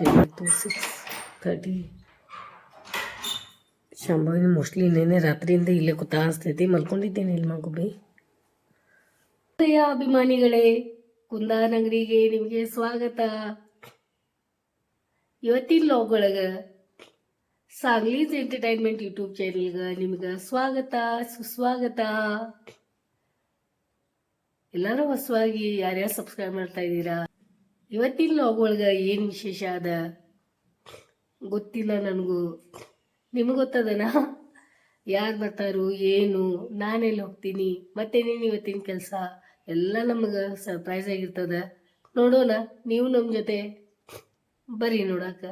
ಆಗಿದ್ದಾರೆ Chetu six thirty ಶಾಂಭವಿನ mostly ಇನ್ನೇನೆ ರಾತ್ರಿಯಿಂದ ಇಲ್ಲೇ ಕೂತ ಅನಿಸ್ತೈತಿ ಮಲ್ಕೊಂಡಿದ್ದೇನೆ ಇಲ್ಲಿ ಮಗುಬಿ ಪ್ರಿಯ ಅಭಿಮಾನಿಗಳೇ ಕುಂದಾನ್ ಅಂಗಡಿಗೆ ನಿಮಗೆ ಸ್ವಾಗತ ಇವತ್ತಿನ ಲಾಗ್ ಒಳಗೆ ಸಾಗ್ಲೀಸ್ ಎಂಟರ್ಟೈನ್ಮೆಂಟ್ ಯೂಟ್ಯೂಬ್ ಚಾನೆಲ್ಗೆ ನಿಮ್ಗೆ ಸ್ವಾಗತ ಸುಸ್ವಾಗತ ಎಲ್ಲರೂ ಹೊಸವಾಗಿ ಯಾರ್ಯಾರು ಸಬ್ಸ್ಕ್ರೈಬ್ ಮಾಡ್ತಾ ಇದ್ದೀರಾ ಇವತ್ತಿನ ಲಾಗ್ ಏನು ವಿಶೇಷ ಅದ? ಗೊತ್ತಿಲ್ಲ ನನಗೂ. ನಿಮಗೆ ಗೊತ್ತದನ? ಯಾರು ಬರ್ತಾರು, ಏನು? ನಾನೆಲ್ಲಿ ಹೋಗ್ತೀನಿ? ಮತ್ತೇನೇನು ಇವತ್ತಿನ ಕೆಲಸ? ಎಲ್ಲ ನಮಗೆ ಸರ್ಪ್ರೈಸ್ ಆಗಿರ್ತದ. ನೋಡೋಣ, ನೀವು ನಮ್ಮ ಜೊತೆ. ಬರ್ರಿ ನೋಡಾಕ.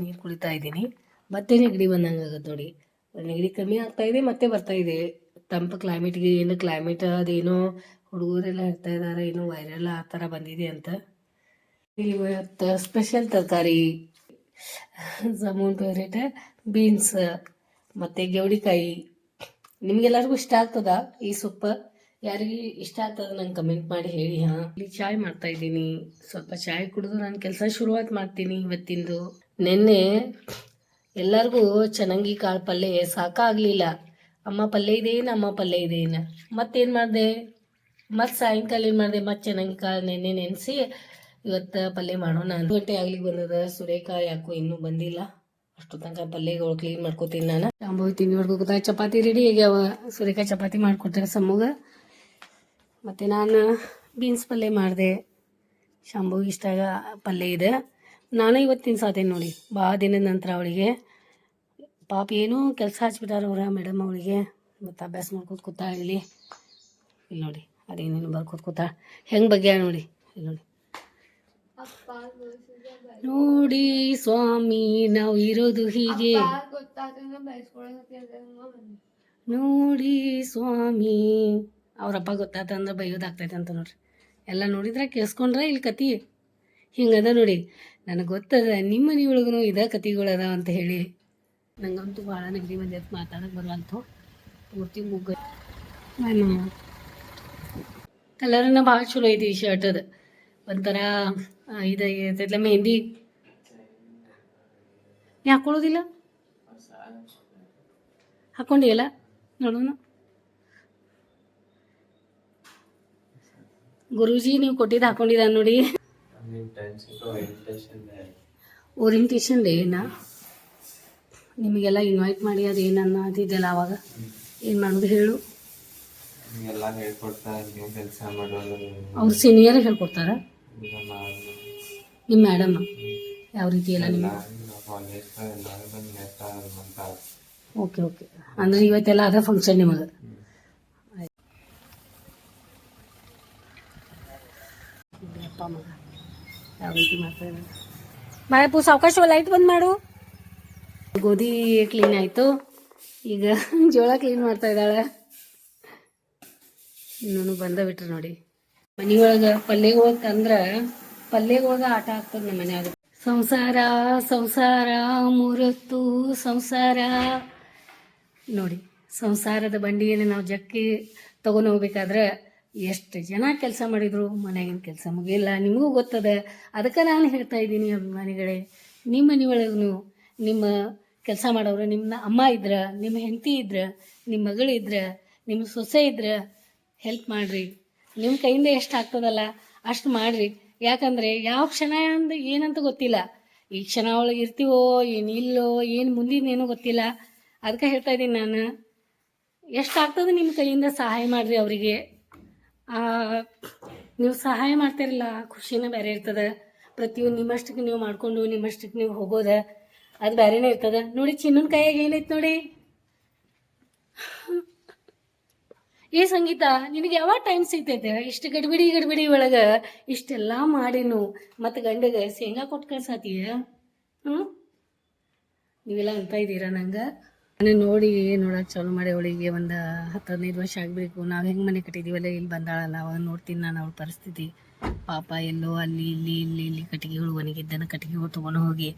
ನೀರು ಕುಡಿತಾ ಇದ್ದೀನಿ. ಮತ್ತೆ ನೆಗಡಿ ಬಂದಂಗೆ ಆಗುತ್ತೆ ನೋಡಿ. ನೆಗಡಿ ಕಮ್ಮಿ ಆಗ್ತಾ ಇದೆ, ಮತ್ತೆ ಬರ್ತಾ ಇದೆ. ತಂಪು ಕ್ಲೈಮೇಟ್ಗೆ ಏನು ಕ್ಲೈಮೇಟ್ ಅದೇನೋ ಹುಡುಗರೆಲ್ಲ ಇರ್ತಾ ಇದ್ದಾರೆ ಏನೋ ವೈರಲ್ ಆ ಥರ ಬಂದಿದೆ ಅಂತ. ಇವತ್ತು ಸ್ಪೆಷಲ್ ತರಕಾರಿ, ಜಾಮೂನ್ ಫೇವ್ರೇಟ್ ಬೀನ್ಸ್ ಮತ್ತು ಗೆವಡಿಕಾಯಿ ನಿಮ್ಗೆಲ್ಲರಿಗೂ ಇಷ್ಟ ಆಗ್ತದ ಈ ಸೊಪ್ಪು? ಯಾರಿಗೆ ಇಷ್ಟ ಆಗ್ತದ ನಂಗೆ ಕಮೆಂಟ್ ಮಾಡಿ ಹೇಳಿ, ಹಾಂ. ಇಲ್ಲಿ ಚಾಯ್ ಮಾಡ್ತಾ ಇದ್ದೀನಿ. ಸ್ವಲ್ಪ ಚಾಯ್ ಕುಡಿದು ನಾನು ಕೆಲಸ ಶುರುವಾತ್ ಮಾಡ್ತೀನಿ ಇವತ್ತಿಂದು. ನಿನ್ನೆ ಎಲ್ಲರಿಗೂ ಚೆನ್ನಂಗಿ ಕಾಳು ಪಲ್ಯ ಸಾಕಾಗಲಿಲ್ಲ. ಅಮ್ಮ ಪಲ್ಯ ಇದೇನು ಅಮ್ಮ ಪಲ್ಯ ಇದೇನು ಮತ್ತೇನು ಮಾಡಿದೆ? ಮತ್ತು ಸಾಯಂಕಾಲ ಏನು ಮಾಡಿದೆ? ಮತ್ತೆ ಚೆನ್ನಾಗಿ ಕಾಳು ನೆನ್ನೆ ನೆನೆಸಿ ಇವತ್ತು ಪಲ್ಯ ಮಾಡೋಣ. ನಾನು ಗಂಟೆ ಆಗ್ಲಿಕ್ಕೆ ಬಂದದ. ಸುರೇಕಾಯಿ ಯಾಕೋ ಇನ್ನೂ ಬಂದಿಲ್ಲ. ಅಷ್ಟು ತನಕ ಪಲ್ಯಗಳು ಕ್ಲೀನ್ ಮಾಡ್ಕೋತೀನಿ ನಾನು. ಶಾಂಭವಿ ತಿಂಡಿ ಮಾಡ್ಕೋತ ಚಪಾತಿ ರೆಡಿ ಆಗ್ಯಾವ ಸುರೇಕಾಯಿ ಚಪಾತಿ ಮಾಡ್ಕೊಡ್ತಾರೆ ಸಮ್ಮಗ ಮತ್ತು ನಾನು ಬೀನ್ಸ್ ಪಲ್ಯ ಮಾಡಿದೆ. ಶಾಂಭವಿಗೆ ಇಷ್ಟ ಪಲ್ಯ ಇದೆ. ನಾನು ಇವತ್ತಿನ ತಿನ್ಸಾತೇನೆ ನೋಡಿ. ಭಾಳ ದಿನದ ನಂತರ ಅವಳಿಗೆ. ಪಾಪ ಏನು ಕೆಲಸ ಹಚ್ಬಿಟ್ಟಾರ ಅವ್ರ ಮೇಡಮ್ ಅವಳಿಗೆ. ಮತ್ತು ಅಭ್ಯಾಸ ಮಾಡ್ಕೊತ ಕೂತಾ ಇಲ್ಲಿ ಇಲ್ಲಿ ನೋಡಿ, ಅದೇನೇನು ಬರ್ಕೋತ ಕೂತಾ. ಹೆಂಗೆ ಬಗ್ಗೆ ನೋಡಿ. ಇಲ್ಲಿ ನೋಡಿ. ನೋಡಿ ಸ್ವಾಮಿ, ನಾವು ಇರೋದು ಹೀಗೆ. ನೋಡಿ ಸ್ವಾಮಿ, ಅವ್ರಪ್ಪ ಗೊತ್ತಾತಂದ್ರೆ ಬೈಯೋದಾಗ್ತೈತೆ ಅಂತ ನೋಡ್ರಿ. ಎಲ್ಲ ನೋಡಿದ್ರೆ ಕೇಳಿಸ್ಕೊಂಡ್ರೆ ಇಲ್ಲಿ ಕತಿ? ಹಿಂಗದ ನೋಡಿ. ನನಗೆ ಗೊತ್ತದ, ನಿಮ್ಮ ಒಳಗೂ ಇದ ಕತಿಗಳದ ಅಂತ ಹೇಳಿ. ನಂಗಂತೂ ಭಾಳ ನೆಗಡಿ ಅಂತ ಮಾತಾಡಕ್ಕೆ ಬರುವಂಥ ಪೂರ್ತಿ ಮುಗ್ಗ ಕಲರ್ನ ಭಾಳ ಚಲೋ ಐತಿ ಶರ್ಟ್ ಅದು. ಒಂಥರ ಆ, ಇದು ಇರ್ತೈತಲ್ಲ ಮೆಹಂದಿ ನೀ ಹಾಕೊಳ್ಳೋದಿಲ್ಲ ಹಾಕೊಂಡಿಯಲ್ಲ ನೋಡೋಣ ಗುರೂಜಿ ನೀವು ಕೊಟ್ಟಿದ್ದು ಹಾಕೊಂಡಿದ್ದ ನೋಡಿ ಓರಿಯಂಟೇಷನ್ ಡೇನಾ ನಿಮಗೆಲ್ಲ ಇನ್ವೈಟ್ ಮಾಡಿ ಅದು ಏನನ್ನ ಅದಿದ್ದೆಲ್ಲ ಅವಾಗ ಏನು ಮಾಡೋದು ಹೇಳು ಅವ್ರು ಸೀನಿಯರ್ ಹೇಳ್ಕೊಡ್ತಾರ ನಿಮ್ಮ ಮೇಡಮ್ ಯಾವ ರೀತಿ ಎಲ್ಲ ನಿಮ್ಮ ಓಕೆ ಓಕೆ ಅಂದ್ರೆ ಇವತ್ತೆಲ್ಲ ಅದ ಫಂಕ್ಷನ್ ನಿಮಗೆ ಅಪ್ಪ ಮಗ ಯಾವ ರೀತಿ ಮಾಡ್ತಾ ಇದ್ದಾರೆ ಮಾಯಪ್ಪು ಸಾವಕಾಶ ಲೈಟ್ ಬಂದ್ ಮಾಡು. ಗೋಧಿ ಕ್ಲೀನ್ ಆಯಿತು. ಈಗ ಜೋಳ ಕ್ಲೀನ್ ಮಾಡ್ತಾ ಇದ್ದಾಳೆ. ಇನ್ನೂ ಬಂದ ಬಿಟ್ರು ನೋಡಿ. ಮನೆಯೊಳಗೆ ಪಲ್ಯಗಳು ತಂದ್ರೆ ಪಲ್ಯಗೊಳಗೆ ಆಟ ಆಗ್ತದೆ ನಮ್ಮ ಮನ್ಯಾಗ. ಸಂಸಾರ ಸಂಸಾರ, ಮುರತ್ತು, ಸಂಸಾರ. ನೋಡಿ, ಸಂಸಾರದ ಬಂಡಿಯನ್ನು ನಾವು ಜಕ್ಕಿ ತಗೊಂಡು ಹೋಗ್ಬೇಕಾದ್ರೆ ಎಷ್ಟು ಜನ ಕೆಲಸ ಮಾಡಿದ್ರು, ಮನೆಯಾಗಿನ ಕೆಲಸ ಮುಗಿಯಿಲ್ಲ, ನಿಮಗೂ ಗೊತ್ತದ. ಅದಕ್ಕೆ ನಾನು ಹೇಳ್ತಾ ಇದ್ದೀನಿ ಅಭಿಮಾನಿಗಳೇ, ನಿಮ್ಮ ಮನೆಯೊಳಗೂ ನಿಮ್ಮ ಕೆಲಸ ಮಾಡೋರು ನಿಮ್ಮ ಅಮ್ಮ ಇದ್ರೆ, ನಿಮ್ಮ ಹೆಂಡತಿ ಇದ್ರೆ, ನಿಮ್ಮ ಮಗಳಿದ್ರೆ ನಿಮ್ಮ ಸೊಸೆ ಇದ್ರೆ ಹೆಲ್ಪ್ ಮಾಡಿರಿ. ನಿಮ್ಮ ಕೈಯಿಂದ ಎಷ್ಟು ಆಗ್ತದಲ್ಲ, ಅಷ್ಟು ಮಾಡಿರಿ. ಯಾಕಂದರೆ ಯಾವ ಕ್ಷಣ ಅಂದ ಏನಂತ ಗೊತ್ತಿಲ್ಲ. ಈ ಕ್ಷಣ ಒಳಗೆ ಇರ್ತೀವೋ, ಏನು ಇಲ್ಲೋ, ಏನು ಮುಂದಿನ ಗೊತ್ತಿಲ್ಲ. ಅದಕ್ಕೆ ಹೇಳ್ತಾ ಇದ್ದೀನಿ ನಾನು. ಎಷ್ಟು ಆಗ್ತದೆ ನಿಮ್ಮ ಕೈಯಿಂದ ಸಹಾಯ ಮಾಡ್ರಿ ಅವರಿಗೆ? ನೀವು ಸಹಾಯ ಮಾಡ್ತಿರಲ್ಲ, ಖುಷಿನೇ ಬೇರೆ ಇರ್ತದೆ. ಪ್ರತಿಯೊಂದು ನಿಮ್ಮಷ್ಟಕ್ಕೆ ನೀವು ಮಾಡಿಕೊಂಡು, ನಿಮ್ಮಷ್ಟಕ್ಕೆ ನೀವು ಹೋಗೋದ, ಅದು ಬೇರೆನೇ ಇರ್ತದೆ. ನೋಡಿ ಚಿನ್ನನ ಕೈಯಾಗ ಏನೈತೆ ನೋಡಿ? ಏ ಸಂಗೀತ, ನಿನಗೆ ಯಾವಾಗ ಟೈಮ್ ಸಿಗ್ತೈತೆ? ಇಷ್ಟು ಗಡ್ಬಿಡಿ ಗಡ್ಬಿಡಿ ಒಳಗೆ ಇಷ್ಟೆಲ್ಲ ಮಾಡಿನು ಮತ್ತು ಗಂಡಗೆ ಶೇಂಗಾ ಕೊಟ್ಟು ಕಳ್ಸಾತೀಯ? ಹ್ಞೂ ನೀವೆಲ್ಲ ಅಂತ ಇದ್ದೀರಾ ನಂಗೆ? ನಾನು ನೋಡಿ ನೋಡಕ್ಕೆ ಚಾಲು ಮಾಡಿ ಅವಳಿಗೆ ಒಂದು ಹತ್ತು ಹದಿನೈದು ವರ್ಷ ಆಗಬೇಕು. ನಾವು ಹೆಂಗೆ ಮನೆ ಕಟ್ಟಿದ್ದೀವಲ್ಲ ಇಲ್ಲಿ ಬಂದಾಳಲ್ಲ. ಅವಾಗ ನೋಡ್ತೀನಿ ನಾನು ಅವಳ ಪರಿಸ್ಥಿತಿ. ಪಾಪ ಎಲ್ಲೋ ಅಲ್ಲಿ, ಇಲ್ಲಿ ಇಲ್ಲಿ ಇಲ್ಲಿ ಕಟ್ಟಿಗೆಗಳು, ಒಣಗಿದ್ದನ್ನು ಕಟ್ಟಿಗೆಗಳು ತೊಗೊಂಡು ಹೋಗಿ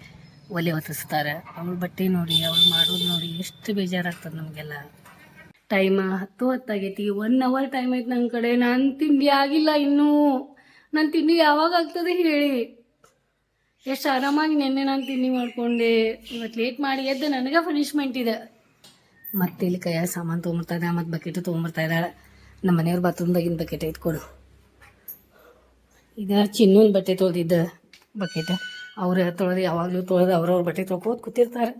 ಒಲೆ ಹೊತ್ತಿಸ್ತಾರೆ ಅವಳ ಬಟ್ಟೆ ನೋಡಿ, ಅವಳು ಮಾಡೋದು ನೋಡಿ ಎಷ್ಟು ಬೇಜಾರಾಗ್ತದೆ ನಮಗೆಲ್ಲ. ಟೈಮ್ ಹತ್ತು ಹತ್ತಾಗೈತಿ. ಒನ್ ಅವರ್ ಟೈಮ್ ಐತಿ ನನ್ನ ಕಡೆ. ನಾನು ತಿಂಡಿ ಆಗಿಲ್ಲ ಇನ್ನೂ. ನನ್ನ ತಿಂಡಿ ಯಾವಾಗ ಆಗ್ತದೆ ಹೇಳಿ. ಎಷ್ಟು ಆರಾಮಾಗಿ ನಿನ್ನೆ ನಾನು ತಿಂಡಿ ಮಾಡ್ಕೊಂಡೆ. ಇವತ್ತು ಲೇಟ್ ಮಾಡಿ ಎದ್ದು ನನಗೆ ಪನಿಷ್ಮೆಂಟ್ ಇದೆ. ಮತ್ತೆ ಇಲ್ಲಿ ಕೈಯ ಸಾಮಾನು ತೊಗೊಂಬರ್ತಾ ಇದ್ದಾಳೆ ಮತ್ತು ಬಕೆಟ್ ತೊಗೊಂಬರ್ತಾ ಇದ್ದಾಳೆ ನಮ್ಮ ಮನೆಯವ್ರ ಬಾತ್ರೂಮ್ದಾಗಿನ ಬಕೆಟ್ ಎತ್ಕೊಡು ಇದು ಚಿನ್ನೊಂದು ಬಟ್ಟೆ ತೊಳೆದಿದ್ದ ಬಕೆಟ್ ಅವ್ರು ತೊಳೆದು ಯಾವಾಗಲೂ ತೊಳೆದು ಅವ್ರವ್ರ ಬಟ್ಟೆ ತೊಳ್ಕೋತ ಕೂತಿರ್ತಾರೆ.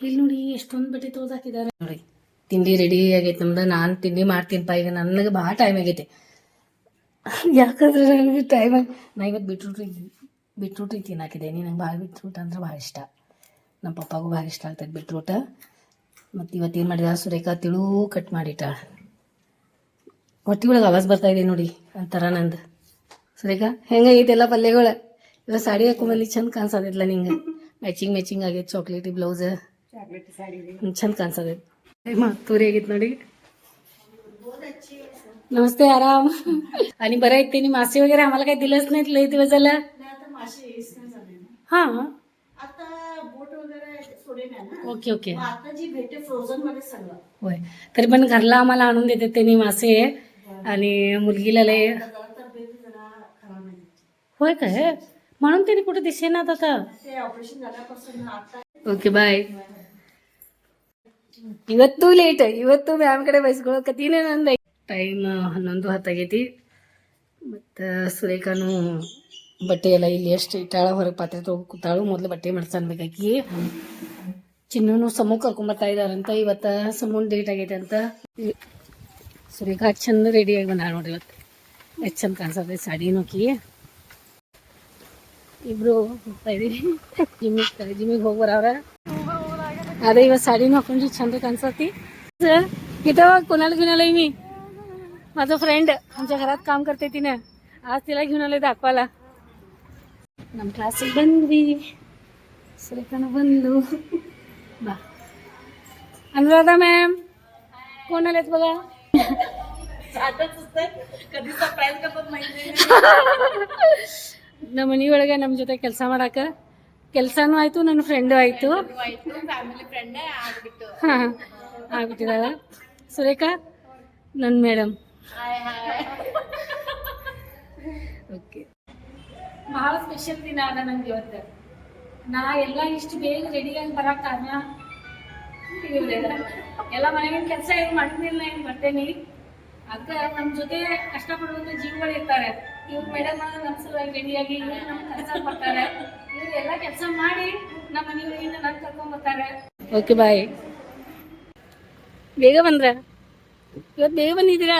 ಇಲ್ಲಿ ನೋಡಿ ಎಷ್ಟೊಂದು ಬಟ್ಟೆ ತೊಳ್ದು ಹಾಕಿದ್ದಾರೆ ನೋಡಿ ತಿಂಡಿ ರೆಡಿ ಆಗೈತೆ ನಮ್ದು. ನಾನು ತಿಂಡಿ ಮಾಡ್ತೀನಿಪ್ಪ ಈಗ ನನಗೆ ಭಾಳ ಟೈಮ್ ಆಗೈತೆ. ಯಾಕಂದ್ರೆ ನನಗೆ ಟೈಮ್ ನಾ ಇವತ್ತು ಬಿಟ್ರೂಟ್ರಿ ಬಿಟ್ರೂಟ್ರಿ ತಿನ್ನಾಕಿದ್ದೇನೆ ನಂಗೆ ಭಾಳ ಬಿಟ್ರೂಟ್ ಅಂದ್ರೆ ಭಾಳ ಇಷ್ಟ. ನಮ್ಮ ಪಪ್ಪಾಗೂ ಭಾಳ ಇಷ್ಟ ಆಗ್ತದೆ ಬಿಟ್ರೂಟ ಮತ್ತು ಏನು ಮಾಡಿದ? ಸುರೇಖಾ ತಿಳು ಕಟ್ ಮಾಡಿಟ್ಟ. ಹೊಟ್ಟೆ ಒಳಗೆ ಆವಾಜ್ ಬರ್ತಾ ಇದೆ ನೋಡಿ ಒಂಥರ ನಂದು. ಸುರೇಖಾ ಹೆಂಗೆ ಎಲ್ಲ ಪಲ್ಯಗಳು? ಇವಾಗ ಸಾಡಿ ಹಾಕೊಂಬಲ್ಲಿ ಚಂದ ಕಾಣಿಸೋದಿಲ್ಲ ನಿಂಗೆ. ಮ್ಯಾಚಿಂಗ್ ಮ್ಯಾಚಿಂಗ್ ಆಗೈತೆ ಚಾಕ್ಲೇಟಿ ಬ್ಲೌಸ್ ಚಂದ ಕಾಣಿಸೋದೈತೆ ತೂರಿ ಆಗೈತೆ ನೋಡಿ नमस्ते आराम आणि बरं आहेत त्यांनी मासे वगैरे आम्हाला काही दिलंच नाहीत लई दिवस झालं हा आता बोट वगैरे सोडे नाही ना ओके ओके मग आता जी भेटते फ्रोझन मध्ये सगळं होय तरी पण घरला आम्हाला आणून देतात त्यांनी मासे आणि मुलगीला लय आता जरा तब्येत जरा खराब आहे होय काय म्हणून त्यांनी कुठे दिसेनात आता ते ऑपरेशन ಇವತ್ತು ಲೇಟ್ ಇವತ್ತು ಮ್ಯಾಮ್ ಕಡೆ ಬಯಸ್ಕೊಳಕತ್ತೀನಿ ನಂದು ಟೈಮ್ ಹನ್ನೊಂದು ಹತ್ತಾಗೈತಿ. ಮತ್ತು ಸುರೇಖಾನು ಬಟ್ಟೆ ಎಲ್ಲ ಇಲ್ಲಿ ಎಷ್ಟು ಇಟ್ಟಾಳ, ಹೊರಗೆ ಪಾತ್ರೆ ತೊಗೊಂಡು ಕೂತಾಳು. ಮೊದಲು ಬಟ್ಟೆ ಮಾಡ್ಸನ್ಬೇಕಾಕಿ ಚಿನ್ನೂನು ಸಮೂ ಕರ್ಕೊಂಬರ್ತಾ ಇದಾರಂತ ಇವತ್ತು ಸಮೂನ್ ಡೇಟ್ ಆಗೈತೆ ಅಂತ. ಸುರೇಖಾ ಚಂದ ರೆಡಿಯಾಗಿ ಬಂದಾಳ ನೋಡ್ರಿ ಇವತ್ತು. ಎಷ್ಟು ಚಂದ ಕಾಣಿಸ್ತದೆ ಸಾಡಿ ನೋಕಿ ಇಬ್ರು ಹೋಗ್ತಾ ಇದೀವಿ ಜಿಮ್ಮಿಗೆ ಜಿಮ್ಮಿಗೆ ಹೋಗಿ ಬರವ್ರ. अरे इवा साडी हाकून जी छंद कांसाती इथं कोणाला घेऊन आलोय मी माझा फ्रेंड आमच्या घरात काम करते तिने आज तिला घेऊन आलोय दाखवायला ನಮ್ಮ ಕ್ಲಾಸಿಗೆ ಬಂದ್ವಿ ಸುರೇಖಾನ ಬಂದು ಬಾ ಅನುರಾಧ ಮ್ಯಾಮ್ कोण आलेत बघा आताच असतंय कधी सरप्राईज करतात माहिती ನಮ್ಮ ಮನೆಯೊಳಗೆ ನಮ್ಮ ಜೊತೆ ಕೆಲಸ ಮಾಡಾಕ ಕೆಲಸನೂ ಆಯ್ತು ನನ್ನ ಫ್ರೆಂಡು ಆಯ್ತು. ಫ್ಯಾಮಿಲಿ ಫ್ರೆಂಡ್ ಆಗ್ಬಿಟ್ಟು. ಹಾಂ ಆಗ್ಬಿಟ್ಟಿದಾಳ. ಸುರೇಖಾ ನನ್ನ ಮೇಡಮ್. ಓಕೆ ಬಹಳ ಸ್ಪೆಷಲ್ ದಿನ ಅದ ನಂಗೆ ಇವತ್ತು. ನಾ ಎಲ್ಲ ಇಷ್ಟು ಬೇಗ ರೆಡಿಯಾಗಿ ಆಗಿ ಕಾರಣ. ಎಲ್ಲ ಮನೆಗಿನ ಕೆಲಸ ಏನು ಮಾಡಿದ್ನಿಲ್ಲ ಏನು ಬರ್ತೇನೆ ಅಕ್ಕ ನಮ್ಮ ಜೊತೆ ಕಷ್ಟಪಡುವಂತ ಜೀವಗಳು ಇರ್ತಾರೆ ಇವ್ರು ಮೇಡಮ್ ನಮ್ಮ ಸಲುವಾಗಿ ರೆಡಿಯಾಗಿ ಇವ್ರು ನಮ್ಮ ಕೆಲಸ ಬರ್ತಾರೆ ಇವ್ರು ಎಲ್ಲ ಕೆಲಸ ಮಾಡಿ ನಮ್ಮ ಮನೆಯವರಿಂದ ನನ್ನ ಕರ್ಕೊಂಡ್ ಬರ್ತಾರೆ ಓಕೆ ಬಾಯ್ ಬೇಗ ಬಂದ್ರ ಇವತ್ತು ಬೇಗ ಬಂದಿದ್ದೀರಾ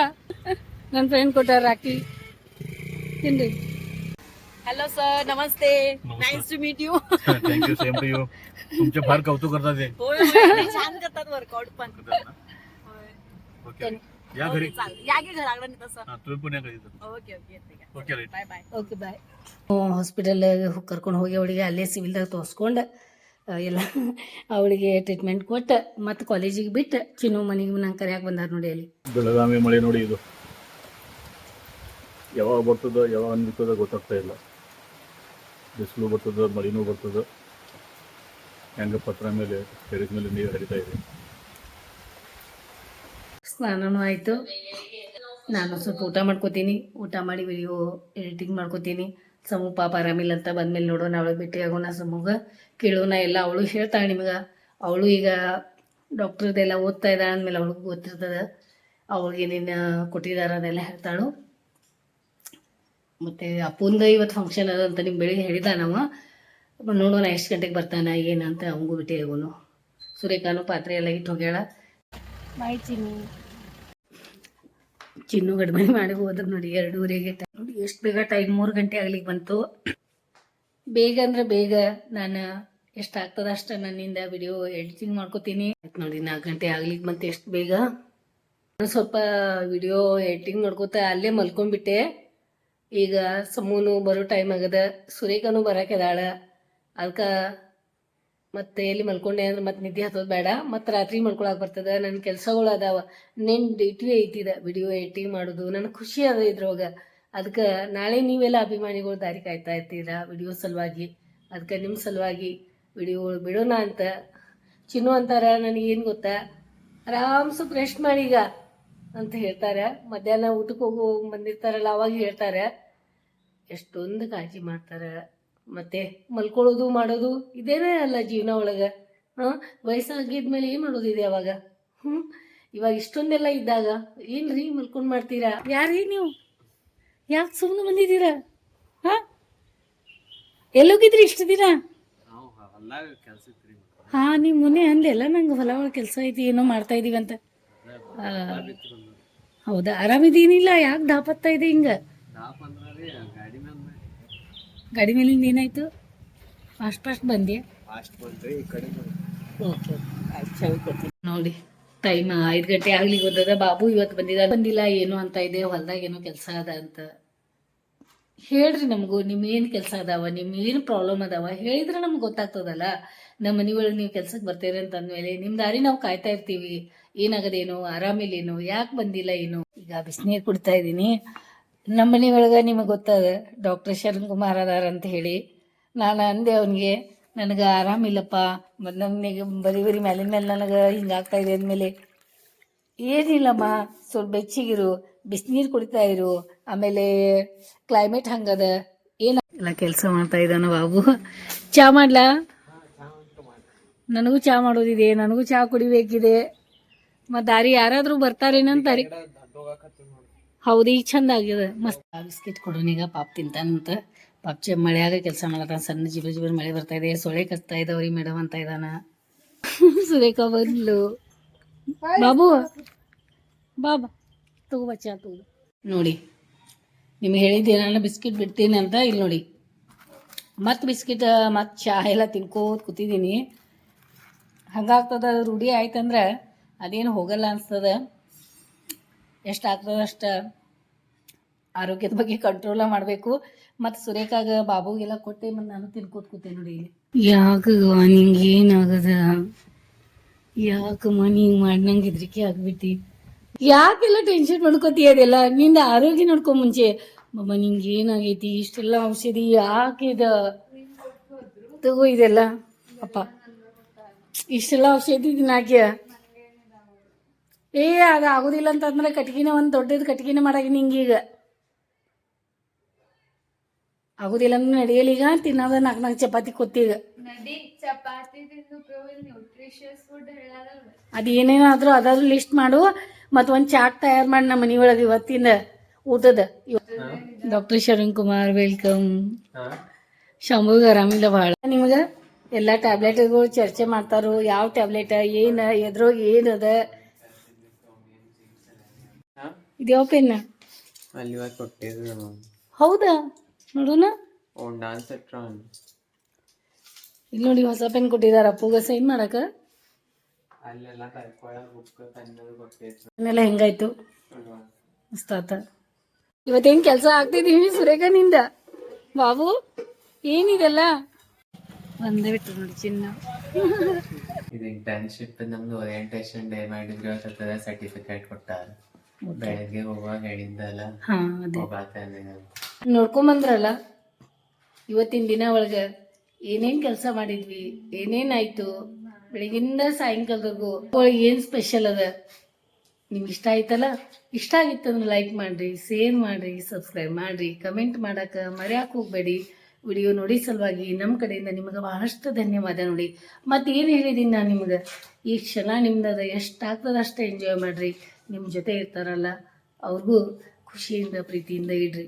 ನನ್ನ ಫ್ರೆಂಡ್ ಕೊಟ್ಟಾರ ರಾಕಿ ತಿನ್ರಿ हॅलो सर नमस्ते nice to meet you thank you same to you तुमचे फार कौतुक करतात ते होय छान करतात वर्कआउट पण करतात ना? ओके या घरी या की घराकडे तसं हा, तुम्ही पुण्या घरी ओके ओके ठीक आहे okay right bye bye okay bye hospital ಕರ್ಕೊಂಡು ಹೋಗಿ ಅವಳಿಗೆ ಅಲ್ಲೇ ಸಿವಿಲ್ದಾಗ ತೋರಿಸ್ಕೊಂಡು ಎಲ್ಲ ಅವಳಿಗೆ ಟ್ರೀಟ್ಮೆಂಟ್ ಕೊಟ್ಟು ಮತ್ತು ಕಾಲೇಜಿಗೆ ಬಿಟ್ಟು ಚಿನ್ನು ಮನೆಗೆ ನಂಗೆ ಕರೆಯಾಕೆ ಬಂದಾರ ನೋಡಿ ಅಲ್ಲಿ ಬೆಳಗಾವಿ ಮಳೆ ನೋಡಿ ಇದು ಯಾವಾಗ ಬರ್ತದೋ ಯಾವಾಗ ನಿಲ್ತದೋ ಗೊತ್ತಾಗ್ತಾ ಇಲ್ಲ ಬಿಸಿಲು ಬರ್ತದ ಮಳೆನೂ ಬರ್ತದ ಹೆಂಗ ಪತ್ರ ಮೇಲೆ ಟೆರಿಸ್ ಮೇಲೆ ನೀರು ಹರಿತಾ ಇದೆ ಸ್ನಾನನೂ ಆಯಿತು. ನಾನು ಸ್ವಲ್ಪ ಊಟ ಮಾಡ್ಕೋತೀನಿ. ಊಟ ಮಾಡಿ ವಿಡಿಯೋ ಎಡಿಟಿಂಗ್ ಮಾಡ್ಕೋತೀನಿ. ಸಮು ಪಾಪ ಆರಾಮಿಲ್ಲ ಅಂತ ಬಂದ್ಮೇಲೆ ನೋಡೋಣ, ಅವಳು ಭೇಟಿ ಆಗೋಣ ಸಮೂಗ ಕೇಳೋಣ ಎಲ್ಲ. ಅವಳು ಹೇಳ್ತಾಳೆ ನಿಮಗೆ. ಅವಳು ಈಗ ಡಾಕ್ಟ್ರದೆಲ್ಲ ಓದ್ತಾ ಇದ್ದಾಳೆ ಅಂದಮೇಲೆ ಅವಳಿಗೆ ಗೊತ್ತಿರ್ತದೆ. ಅವಳಿಗೆ ಏನೇನು ಕೊಟ್ಟಿದ್ದಾರೆ ಅದೆಲ್ಲ ಹೇಳ್ತಾಳು. ಮತ್ತು ಅಪ್ಪಂದು ಇವತ್ತು ಫಂಕ್ಷನ್ ಅದ ಅಂತ ನಿಮ್ಮ ಬೆಳಿಗ್ಗೆ ಹೇಳಿದ ನಾವು ನೋಡೋಣ ಎಷ್ಟು ಗಂಟೆಗೆ ಬರ್ತಾನೆ ಏನಂತ ಅವಂಗೂ ಭೇಟಿ ಆಗೋನು ಸೂರ್ಯಕಾನು ಪಾತ್ರೆ ಎಲ್ಲ ಇಟ್ಟು ಹೋಗ್ಯಾಳ. ಬಾಯ್ ಚಿನ್ನು. ಚಿನ್ನು ಗಡ್ಬಡಿ ಮಾಡಿ ಹೋದ್ರು ನೋಡಿ ಎರಡೂವರೆಗೆ ಟೈಮ್ ನೋಡಿ ಎಷ್ಟು ಬೇಗ ಟೈಮ್ ಮೂರು ಗಂಟೆ ಆಗ್ಲಿಕ್ಕೆ ಬಂತು. ಬೇಗ ಅಂದ್ರೆ ಬೇಗ ನಾನು ಎಷ್ಟು ಆಗ್ತದ ಅಷ್ಟು ನನ್ನಿಂದ ವಿಡಿಯೋ ಎಡಿಟಿಂಗ್ ಮಾಡ್ಕೋತೀನಿ. ನೋಡಿ ನಾಲ್ಕು ಗಂಟೆ ಆಗ್ಲಿಕ್ಕೆ ಬಂತು ಎಷ್ಟು ಬೇಗ. ಸ್ವಲ್ಪ ವಿಡಿಯೋ ಎಡಿಟಿಂಗ್ ಮಾಡ್ಕೋತ ಅಲ್ಲೇ ಮಲ್ಕೊಂಡ್ಬಿಟ್ಟೆ. ಈಗ ಸಮೂನು ಬರೋ ಟೈಮ್ ಆಗದ. ಸುರೇಖನು ಅದಾಳ. ಅದಕ್ಕೆ ಮತ್ತೆ ಎಲ್ಲಿ ಮಲ್ಕೊಂಡೆ ಅಂದ್ರೆ ಮತ್ತೆ ನಿದ್ದೆ ಹತ್ತೋದು ಬೇಡ, ಮತ್ತೆ ರಾತ್ರಿ ಮಲ್ಕೊಳಕ್ ಬರ್ತದ ನನ್ನ ಕೆಲಸಗಳು ಅದಾವ. ನೆನ್ ಡ್ಯೂಟಿ ಐತಿದ ವಿಡಿಯೋ ಎಡಿಟಿಂಗ್ ಮಾಡೋದು, ನನಗೆ ಖುಷಿ ಅದ ಇದ್ರೊಳಗೆ. ಅದಕ್ಕೆ ನಾಳೆ ನೀವೆಲ್ಲ ಅಭಿಮಾನಿಗಳು ದಾರಿ ಕಾಯ್ತಾ ಇರ್ತೀರಾ ವಿಡಿಯೋ ಸಲುವಾಗಿ? ಅದಕ್ಕೆ ನಿಮ್ಮ ಸಲುವಾಗಿ ವಿಡಿಯೋ ಬಿಡೋಣ ಅಂತ. ಚಿನ್ನು ಅಂತಾರ ನನಗೇನು ಗೊತ್ತಾ? ಆರಾಮ್ಸು ರೆಸ್ಟ್ ಮಾಡೀಗ ಅಂತ ಹೇಳ್ತಾರೆ. ಮಧ್ಯಾಹ್ನ ಊಟಕ್ಕೆ ಹೋಗಿ ಬಂದಿರ್ತಾರಲ್ಲ, ಅವಾಗ ಹೇಳ್ತಾರೆ. ಎಷ್ಟೊಂದು ಕಾಳಜಿ ಮಾಡ್ತಾರೆ. ಮತ್ತೆ ಮಲ್ಕೊಳ್ಳೋದು ಮಾಡೋದು ಇದೇನೇ ಅಲ್ಲ ಜೀವನ ಒಳಗೆ ಹಾಂ? ವಯಸ್ಸಾಗಿದ್ಮೇಲೆ ಏನು ಮಾಡೋದಿದೆ ಅವಾಗ? ಹ್ಞೂ ಇವಾಗ ಇಷ್ಟೊಂದೆಲ್ಲ ಇದ್ದಾಗ ಏನ್ರಿ ಮಲ್ಕೊಂಡು ಮಾಡ್ತೀರಾ? ಯಾರೀ ನೀವು? ಯಾಕೆ ಸುಮ್ಮನೆ ಬಂದಿದ್ದೀರಾ? ಹಾಂ? ಎಲ್ಲೋಗಿದ್ರಿ ಇಷ್ಟು ದಿನ? ಹಾ ನೀವು ಮೊನ್ನೆ ಅಂದೆಲ್ಲ ನಂಗೆ ಹೊಲ ಒಳಗೆ ಕೆಲಸ ಐತಿ ಏನೋ ಮಾಡ್ತಾ ಇದೀವಿ ಅಂತ. ಹೌದಾ? ಆರಾಮಿದೀನಿಲ್ಲ? ಯಾಕೆ ದಾಪತ್ತಾ ಇದೆ ಹಿಂಗ? ಗಾಡಿ ಮೇಲಿಂದ ಏನಾಯ್ತು? ಫಾಸ್ಟ್ ಫಾಸ್ಟ್ ಬಂದೆ ಓಕೆ. ನೋಡಿ ಟೈಮ್ ಐದು ಗಂಟೆ ಆಗ್ಲಿ ಬಂದದ ಬಾಬು ಇವತ್ತು ಬಂದಿದ ಬಂದಿಲ್ಲ ಏನು ಅಂತ ಇದೆ ಹೊಲ್ದಾಗ ಏನೋ ಕೆಲಸ ಅದ ಅಂತ. ಹೇಳ್ರಿ ನಮಗೂ ನಿಮ್ಮ ಏನು ಕೆಲಸ ಅದಾವ ನಿಮ್ಮ ಏನು ಪ್ರಾಬ್ಲಮ್ ಅದಾವ? ಹೇಳಿದ್ರೆ ನಮ್ಗೆ ಗೊತ್ತಾಗ್ತದಲ್ಲ. ನಮ್ಮ ಮನೆ ಒಳಗೆ ನೀವು ಕೆಲ್ಸಕ್ಕೆ ಬರ್ತೀರಿ ಅಂತ ಅಂದಮೇಲೆ ನಿಮ್ಮ ದಾರಿ ನಾವು ಕಾಯ್ತಾ ಇರ್ತೀವಿ. ಏನಾಗದೇನೋ ಆರಾಮಿಲ್ಲೇನೋ ಯಾಕೆ ಬಂದಿಲ್ಲ ಏನು? ಈಗ ಬಿಸಿನೀರು ಕುಡಿತಾ ಇದ್ದೀನಿ ನಮ್ಮ ಮನೆ ಒಳಗೆ ನಿಮಗೆ ಗೊತ್ತದ ಡಾಕ್ಟರ್ ಶರಣ್ ಕುಮಾರ್ ಅದಾರ ಅಂತ ಹೇಳಿ. ನಾನು ಅಂದೆ ಅವನಿಗೆ, ನನಗೆ ಆರಾಮಿಲ್ಲಪ್ಪ ಮತ್ತು ನನಗೆ ಬರೀ ಬರೀ ಮೇಲಿನ ಮೇಲೆ ನನಗೆ ಹಿಂಗಾಗ್ತಾ ಇದೆ ಅಂದಮೇಲೆ, ಏನಿಲ್ಲಮ್ಮ, ಸ್ವಲ್ಪ ಬೆಚ್ಚಿಗಿರು, ಬಿಸಿನೀರು ಕುಡಿತಾ ಇರು, ಆಮೇಲೆ ಕ್ಲೈಮೇಟ್ ಹಂಗದ, ಏನ ಕೆಲಸ ಮಾಡ್ತಾ ಇದ್ದಾನ ಬಾಬು. ಚಾ ಮಾಡ್ಲಾ? ನನಗೂ ಚಾ ಮಾಡೋದಿದೆ, ನನಗೂ ಚಾ ಕುಡಿಬೇಕಿದೆ. ಮತ್ತು ದಾರಿ ಯಾರಾದರೂ ಬರ್ತಾರೇನಂತ ದಾರಿ ಹೌದು ಈಗ ಚಂದ ಆಗ್ಯದ ಮಸ್ತ್. ಬಿಸ್ಕಿಟ್ ಕೊಡೋನೀಗ ಪಾಪ್ ತಿಂತಾನಂತ ಪಾಪ್ ಚೆ ಮಳೆಯಾಗ ಕೆಲಸ ಮಾಡತ್ತಾನ ಸಣ್ಣ ಜಿಬರ್ ಜಿಬರ್ ಮಳೆ ಬರ್ತಾ ಇದೆ. ಸೊಳೆ ಕಚ್ತಾ ಇದಾವ್ರಿ ಮೇಡಮ್ ಅಂತ ಇದ್ದಾನ ಸುರೇಖ ಬಂದ್ಲು. ಬಾಬು ಬಾಬಾ ತಗೋ ಬಚ್ಚ ತಗೋ. ನೋಡಿ ನಿಮ್ಗೆ ಹೇಳಿದ್ದೆ ನಾನು ಬಿಸ್ಕಿಟ್ ಬಿಡ್ತೀನಿ ಅಂತ ಇಲ್ಲಿ ನೋಡಿ. ಮತ್ತು ಬಿಸ್ಕಿಟ್ ಮತ್ತು ಚಹಾ ಎಲ್ಲ ತಿನ್ಕೋತ ಕೂತಿದ್ದೀನಿ. ಹಂಗಾಗ್ತದ ರೂಢಿ ಆಯ್ತಂದ್ರೆ ಅದೇನು ಹೋಗಲ್ಲ ಅನ್ಸ್ತದ. ಎಷ್ಟು ಆಗ್ತದ ಅಷ್ಟು ಆರೋಗ್ಯದ ಬಗ್ಗೆ ಕಂಟ್ರೋಲ ಮಾಡಬೇಕು. ಮತ್ತು ಸುರೇಖಾಗ ಬಾಬುಗೆಲ್ಲ ಕೊಟ್ಟೆ, ಮತ್ತು ನಾನು ತಿನ್ಕೋತ ಕೂತೆ ನೋಡಿ ಇಲ್ಲಿ. ಯಾಕ ನಿಂಗೆ ಏನಾಗದ? ಯಾಕಮ್ಮ ಮನಿ ಮಾಡ್ನಂಗೆ ಹೆದ್ರಿಕೆ ಆಗ್ಬಿಟ್ಟಿ? ಯಾಕೆಲ್ಲ ಟೆನ್ಷನ್ ಮಾಡ್ಕೋತಿ ಅದೆಲ್ಲ? ನಿಂದ ಆರೋಗ್ಯ ನೋಡ್ಕೊ ಮುಂಚೆ. ಮಮ್ಮ, ನಿಂಗೆ ಏನಾಗೈತಿ? ಇಷ್ಟೆಲ್ಲ ಔಷಧಿ ಯಾಕೆ ಇದ? ತಗೋ ಇದೆಲ್ಲ. ಅಪ್ಪ, ಇಷ್ಟೆಲ್ಲ ಔಷಧಿ ತಿನ್ನಾಕ್ಯ? ಏ ಅದು ಆಗೋದಿಲ್ಲ ಅಂತಂದ್ರೆ ಕಟ್ಗಿನ ಒಂದು ದೊಡ್ಡದು ಕಟ್ಗಿನ ಮಾಡಾಗಿ ನಿಂಗೀಗ ಆಗುದಿಲ್ಲ ಅಂದ್ರೆ ನಡೆಯಲಿ ಈಗ ತಿನ್ನೋದ ನಾಲ್ಕು ನಾಲ್ಕು ಚಪಾತಿ ಕೊತ್ತೀಗ ನಡಿ ಚಪಾತಿ ತಿಂದು ನ್ಯೂಟ್ರಿಷಿಯಸ್ ಫುಡ್ ಹೇಳಲ್ಲ ಅದು ಏನೇನಾದರೂ ಅದಾದ್ರೂ ಲಿಸ್ಟ್ ಮಾಡು ಮತ್ತು ಒಂದು ಚಾಟ್ ತಯಾರು ಮಾಡಿ ನಮ್ಮ ಮನೆಯೊಳಗೆ ಇವತ್ತಿಂದ ಊಟದ. ಡಾಕ್ಟರ್ ಶರಣ್ ಕುಮಾರ್ ವೆಲ್ಕಮ್ ಶಂಭುಗೆ ಆರಾಮಿಲ್ಲ ಭಾಳ ನಿಮ್ಗೆ ಎಲ್ಲ ಟ್ಯಾಬ್ಲೆಟ್ಗಳು ಚರ್ಚೆ ಮಾಡ್ತಾರೋ ಯಾವ ಟ್ಯಾಬ್ಲೆಟ್ ಏನು ಎದ್ರೋಗ ಏನದ ಇದ್ಯಾವ ಪೆನ್ ಅಲ್ಲಿ ಇವತ್ತು ಕೊಟ್ಟಿದ್ರು ಹೌದಾ? ನೋಡೋಣ. ಓ ಡಾನ್ಸ್ ಟ್ರಾನ್ ಇಲ್ಲಿ ನೋಡಿ ಹೊಸ ಪೆನ್ ಕೊಟ್ಟಿದಾರ ಅಪ್ಪುಗ ಸೈನ್ ಮಾಡಕ ಅಲ್ಲೆಲ್ಲ ಕರ್ಕೊಳ್ಳೋ ಬುಕ್ ಕನ್ನಡ ಕೊಟ್ಟಿದ್ರು. ಅದನ್ನೆಲ್ಲ ಹೆಂಗಾಯ್ತು? ಮಸ್ತ್ ಆತ. ಇವತ್ತೇನು ಕೆಲಸ ಆಗ್ತಿದೀವಿ ಸುರೇಖನಿಂದ ಬಾಬು ಏನಿದೆಲ್ಲ? ಬಂದೆ ಬಿಟ್ಟು ನೋಡಿ ಚಿನ್ನ. ಇದು ಇಂಟರ್ನ್ಶಿಪ್ ನಮ್ದು ಓರಿಯಂಟೇಶನ್ ಡೇ ಮಾಡಿದ್ರು ಸರ್ಟಿಫಿಕೇಟ್ ಕೊಟ್ಟಾರ. ಬೆಳಗ್ಗೆ ಹೋಗುವಾಗ ಹೇಳಿದ್ದಲ್ಲ ಹಾ ಅದೇ. ಹೋಗಾತಾನೆ ನೋಡ್ಕೊಂಬಂದ್ರಲ್ಲ ಇವತ್ತಿನ ದಿನ ಒಳಗೆ ಏನೇನು ಕೆಲಸ ಮಾಡಿದ್ವಿ ಏನೇನಾಯ್ತು? ಬೆಳಗಿಂದ ಸಾಯಂಕಾಲದವರೆಗೂ ಒಳಗೆ ಏನು ಸ್ಪೆಷಲ್ ಅದ? ನಿಮ್ಗೆ ಇಷ್ಟ ಆಯ್ತಲ್ಲ? ಇಷ್ಟ ಆಗಿತ್ತಂದ್ರೆ ಲೈಕ್ ಮಾಡಿರಿ ಶೇರ್ ಮಾಡಿರಿ ಸಬ್ಸ್ಕ್ರೈಬ್ ಮಾಡಿರಿ ಕಮೆಂಟ್ ಮಾಡಾಕ ಮರ್ಯಾಕ ಹೋಗಬೇಡಿ. ವಿಡಿಯೋ ನೋಡಿ ಸಲುವಾಗಿ ನಮ್ಮ ಕಡೆಯಿಂದ ನಿಮಗೆ ಬಹಳಷ್ಟು ಧನ್ಯವಾದ ನೋಡಿ. ಮತ್ತೇನು ಏನು ಹೇಳಿದ್ದೀನಿ ನಾನು ನಿಮ್ಗೆ? ಈ ಕ್ಷಣ ನಿಮ್ದು ಎಷ್ಟು ಆಗ್ತದೆ ಅಷ್ಟೇ ಎಂಜಾಯ್ ಮಾಡಿರಿ. ನಿಮ್ಮ ಜೊತೆ ಇರ್ತಾರಲ್ಲ ಅವ್ರಿಗೂ ಖುಷಿಯಿಂದ ಪ್ರೀತಿಯಿಂದ ಇಡ್ರಿ.